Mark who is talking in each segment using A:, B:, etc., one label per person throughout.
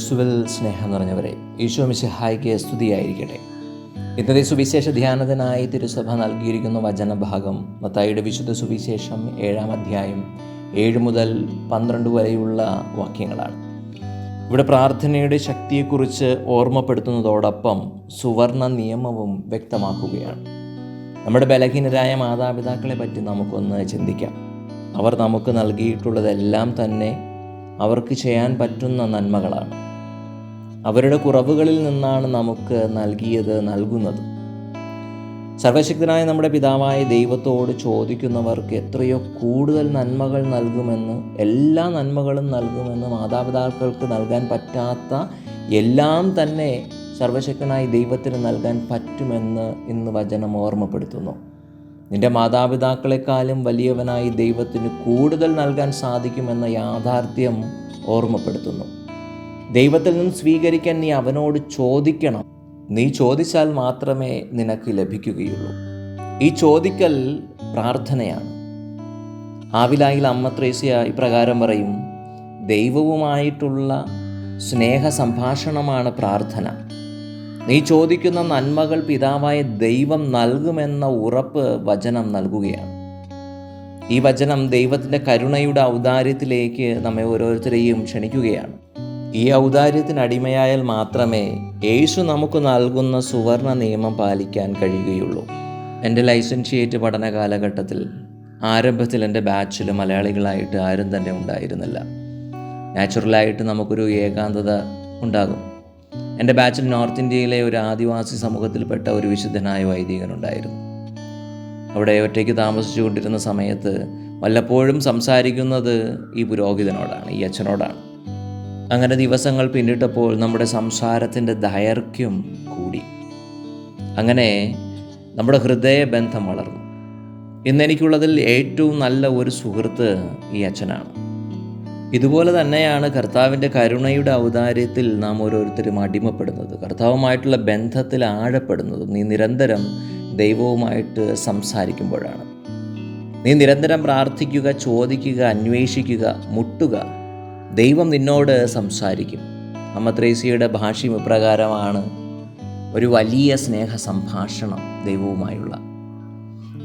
A: ക്രിസ്തുവിൽ സ്നേഹം നിറഞ്ഞവരെ ഈശോ മിശിഹായ്ക്ക് സ്തുതിയായിരിക്കട്ടെ. ഇന്നത്തെ സുവിശേഷ ധ്യാനത്തിനായി തിരുസഭ നൽകിയിരിക്കുന്ന വചനഭാഗം മത്തായിയുടെ വിശുദ്ധ സുവിശേഷം ഏഴാം അധ്യായം ഏഴ് മുതൽ പന്ത്രണ്ട് വരെയുള്ള വാക്യങ്ങളാണ്. ഇവിടെ പ്രാർത്ഥനയുടെ ശക്തിയെക്കുറിച്ച് ഓർമ്മപ്പെടുത്തുന്നതോടൊപ്പം സുവർണ നിയമവും വ്യക്തമാക്കുകയാണ്. നമ്മുടെ ബലഹീനരായ മാതാപിതാക്കളെ പറ്റി നമുക്കൊന്ന് ചിന്തിക്കാം. അവർ നമുക്ക് നൽകിയിട്ടുള്ളതെല്ലാം തന്നെ അവർക്ക് ചെയ്യാൻ പറ്റുന്ന നന്മകളാണ്. അവരുടെ കുറവുകളിൽ നിന്നാണ് നമുക്ക് നൽകിയത് നൽകുന്നത്. സർവശക്തനായ നമ്മുടെ പിതാവായ ദൈവത്തോട് ചോദിക്കുന്നവർക്ക് എത്രയോ കൂടുതൽ നന്മകൾ നൽകുമെന്ന് എല്ലാ നന്മകളും നൽകുമെന്ന് മാതാപിതാക്കൾക്ക് നൽകാൻ പറ്റാത്ത എല്ലാം തന്നെ സർവശക്തനായ ദൈവത്തിന് നൽകാൻ പറ്റുമെന്ന് ഇന്ന് വചനം ഓർമ്മപ്പെടുത്തുന്നു. നിന്റെ മാതാപിതാക്കളെക്കാളും വലിയവനായി ദൈവത്തിന് കൂടുതൽ നൽകാൻ സാധിക്കുമെന്ന യാഥാർത്ഥ്യം ഓർമ്മപ്പെടുത്തുന്നു. ദൈവത്തിൽ നിന്നും സ്വീകരിക്കാൻ നീ അവനോട് ചോദിക്കണം. നീ ചോദിച്ചാൽ മാത്രമേ നിനക്ക് ലഭിക്കുകയുള്ളൂ. ഈ ചോദിക്കൽ പ്രാർത്ഥനയാണ്. ആവിലായിൽ അമ്മ ത്രേസ്യ ഇപ്രകാരം പറയും ദൈവവുമായിട്ടുള്ള സ്നേഹ സംഭാഷണമാണ് പ്രാർത്ഥന. നീ ചോദിക്കുന്ന നന്മകൾ പിതാവായ ദൈവം നൽകുമെന്ന ഉറപ്പ് വചനം നൽകുകയാണ്. ഈ വചനം ദൈവത്തിന്റെ കരുണയുടെ ഔദാര്യത്തിലേക്ക് നമ്മെ ഓരോരുത്തരെയും ക്ഷണിക്കുകയാണ്. ഈ ഔദാര്യത്തിന് അടിമയായാൽ മാത്രമേ യേശു നമുക്ക് നൽകുന്ന സുവർണ നിയമം പാലിക്കാൻ കഴിയുകയുള്ളൂ. എന്റെ ലൈസൻഷിയേറ്റ് പഠന കാലഘട്ടത്തിൽ ആരംഭത്തിൽ എന്റെ ബാച്ചിൽ മലയാളികളായിട്ട് ആരും തന്നെ ഉണ്ടായിരുന്നില്ല. നാച്ചുറലായിട്ട് നമുക്കൊരു ഏകാന്തത ഉണ്ടാകും. എന്റെ ബാച്ചിൽ നോർത്ത് ഇന്ത്യയിലെ ഒരു ആദിവാസി സമൂഹത്തിൽപ്പെട്ട ഒരു വിശുദ്ധനായ വൈദികനുണ്ടായിരുന്നു അവിടെ ഒറ്റയ്ക്ക് താമസിച്ചുകൊണ്ടിരുന്ന സമയത്ത് വല്ലപ്പോഴും സംസാരിക്കുന്നത് ഈ പുരോഹിതനോടാണ് ഈ അച്ഛനോടാണ്. അങ്ങനെ ദിവസങ്ങൾ പിന്നിട്ടപ്പോൾ നമ്മുടെ സംസാരത്തിന്റെ ദൈർഘ്യം കൂടി. അങ്ങനെ നമ്മുടെ ഹൃദയബന്ധം വളർന്നു. ഇന്നെനിക്കുള്ളതിൽ ഏറ്റവും നല്ല ഒരു സുഹൃത്ത് ഈ അച്ഛനാണ്. ഇതുപോലെ തന്നെയാണ് കർത്താവിന്റെ കരുണയുടെ ഔദാര്യത്തിൽ നാം ഓരോരുത്തരും അടിമപ്പെടുന്നത്. കർത്താവുമായിട്ടുള്ള ബന്ധത്തിൽ ആഴപ്പെടുന്നത്. നീ നിരന്തരം ദൈവവുമായിട്ട് സംസാരിക്കുമ്പോഴാണ്. നീ നിരന്തരം പ്രാർത്ഥിക്കുക ചോദിക്കുക അന്വേഷിക്കുക മുട്ടുക. ദൈവം നിന്നോട് സംസാരിക്കും. അമ്മ ത്രേസിയുടെ ഭാഷ്യം ഇപ്രകാരമാണ് ഒരു വലിയ സ്നേഹ സംഭാഷണം ദൈവവുമായുള്ള.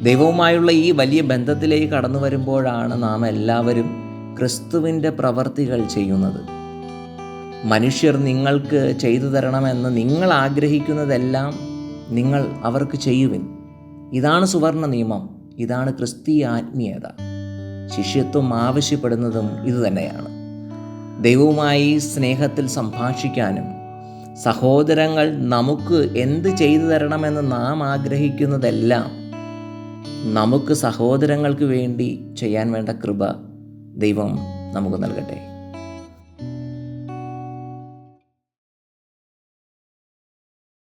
A: ദൈവവുമായുള്ള ഈ വലിയ ബന്ധത്തിലേക്ക് കടന്നു വരുമ്പോഴാണ് നാം എല്ലാവരും ക്രിസ്തുവിന്റെ പ്രവർത്തികൾ ചെയ്യുന്നത്. മനുഷ്യർ നിങ്ങൾക്ക് ചെയ്തു തരണമെന്ന് നിങ്ങൾ ആഗ്രഹിക്കുന്നതെല്ലാം നിങ്ങൾ അവർക്ക് ചെയ്യുവിൻ. ഇതാണ് സുവർണ നിയമം ഇതാണ് ക്രിസ്തീയ ആത്മീയത ശിഷ്യത്വം ആവശ്യപ്പെടുന്നതും ഇതുതന്നെയാണ്. ദൈവവുമായി സ്നേഹത്തിൽ സംഭാഷിക്കാനും സഹോദരങ്ങൾ നമുക്ക് എന്ത് ചെയ്തു തരണമെന്ന് നാം ആഗ്രഹിക്കുന്നതെല്ലാം നമുക്ക് സഹോദരങ്ങൾക്ക് വേണ്ടി ചെയ്യാൻ വേണ്ട കൃപ ദൈവം നമുക്ക് നൽകട്ടെ.